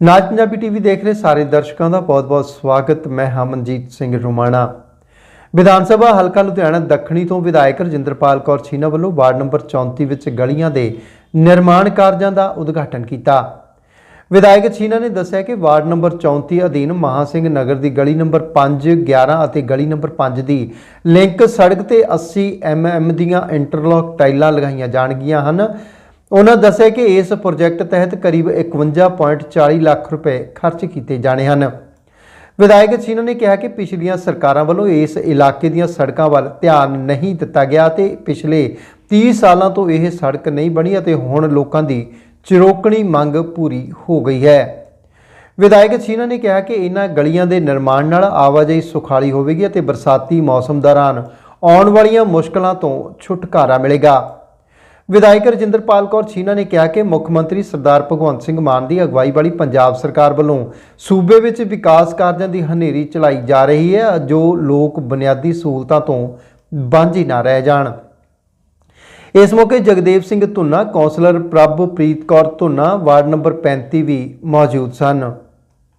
ਨਾਚ ਪੰਜਾਬੀ ਟੀਵੀ ਦੇਖ ਰਹੇ ਸਾਰੇ ਦਰਸ਼ਕਾਂ ਦਾ ਬਹੁਤ-ਬਹੁਤ ਸਵਾਗਤ। ਮੈਂ ਹਮਨਜੀਤ ਸਿੰਘ ਰੁਮਾਣਾ। ਵਿਧਾਨ ਸਭਾ ਹਲਕਾ ਲੁਧਿਆਣਾ ਦੱਖਣੀ ਤੋਂ ਵਿਧਾਇਕ ਰਜਿੰਦਰਪਾਲ ਕੌਰ ਛੀਨਾ ਵੱਲੋਂ ਵਾਰਡ ਨੰਬਰ 34 ਵਿੱਚ ਗਲੀਆਂ ਦੇ ਨਿਰਮਾਣ ਕਾਰਜਾਂ ਦਾ ਉਦਘਾਟਨ ਕੀਤਾ। ਵਿਧਾਇਕ ਛੀਨਾ ਨੇ ਦੱਸਿਆ ਕਿ ਵਾਰਡ ਨੰਬਰ 34 ਅਧੀਨ ਮਹਾ ਸਿੰਘ ਨਗਰ ਦੀ ਗਲੀ ਨੰਬਰ 5 11 ਅਤੇ ਗਲੀ ਨੰਬਰ 5 ਦੀ ਲਿੰਕ ਸੜਕ ਤੇ 80 ਐਮਐਮ ਦੀਆਂ ਇੰਟਰਲੌਕ ਟਾਈਲਾਂ ਲਗਾਈਆਂ ਜਾਣਗੀਆਂ ਹਨ। ਉਹਨਾਂ ਦੱਸਿਆ ਕਿ ਇਸ ਪ੍ਰੋਜੈਕਟ ਤਹਿਤ ਕਰੀਬ 51.40 ਲੱਖ ਰੁਪਏ ਖਰਚ ਕੀਤੇ ਜਾਣੇ ਹਨ। ਵਿਧਾਇਕ ਛੀਨਾ ਨੇ ਕਿਹਾ ਕਿ ਪਿਛਲੀਆਂ ਸਰਕਾਰਾਂ ਵੱਲੋਂ ਇਸ ਇਲਾਕੇ ਦੀਆਂ ਸੜਕਾਂ ਵੱਲ ਧਿਆਨ ਨਹੀਂ ਦਿੱਤਾ ਗਿਆ ਤੇ ਪਿਛਲੇ 30 ਸਾਲਾਂ ਤੋਂ ਇਹ ਸੜਕ ਨਹੀਂ ਬਣੀ ਅਤੇ ਹੁਣ ਲੋਕਾਂ ਦੀ ਚਿਰੋਕਣੀ ਮੰਗ ਪੂਰੀ ਹੋ ਗਈ ਹੈ। ਵਿਧਾਇਕ ਛੀਨਾ ਨੇ ਕਿਹਾ ਕਿ ਇਹਨਾਂ ਗਲੀਆਂ ਦੇ ਨਿਰਮਾਣ ਨਾਲ ਆਵਾਜਾਈ ਸੁਖਾਲੀ ਹੋਵੇਗੀ ਅਤੇ ਬਰਸਾਤੀ ਮੌਸਮ ਦੌਰਾਨ ਆਉਣ ਵਾਲੀਆਂ ਮੁਸ਼ਕਲਾਂ ਤੋਂ ਛੁਟਕਾਰਾ ਮਿਲੇਗਾ। ਵਿਧਾਇਕ ਰਜਿੰਦਰਪਾਲ ਕੌਰ ਛੀਨਾ ਨੇ ਕਿਹਾ ਕਿ ਮੁੱਖ ਮੰਤਰੀ ਸਰਦਾਰ ਭਗਵੰਤ ਸਿੰਘ ਮਾਨ ਦੀ ਅਗਵਾਈ ਵਾਲੀ ਪੰਜਾਬ ਸਰਕਾਰ ਵੱਲੋਂ ਸੂਬੇ ਵਿੱਚ ਵਿਕਾਸ ਕਾਰਜਾਂ ਦੀ ਹਨੇਰੀ ਚਲਾਈ ਜਾ ਰਹੀ ਹੈ, ਜੋ ਲੋਕ ਬੁਨਿਆਦੀ ਸਹੂਲਤਾਂ ਤੋਂ ਵਾਂਝੀ ਨਾ ਰਹਿ ਜਾਣ। ਇਸ ਮੌਕੇ Jagdev Singh Dhunna, councillor Prabhpreet Kaur Dhunna, ward number 35 ਵੀ ਮੌਜੂਦ ਸਨ।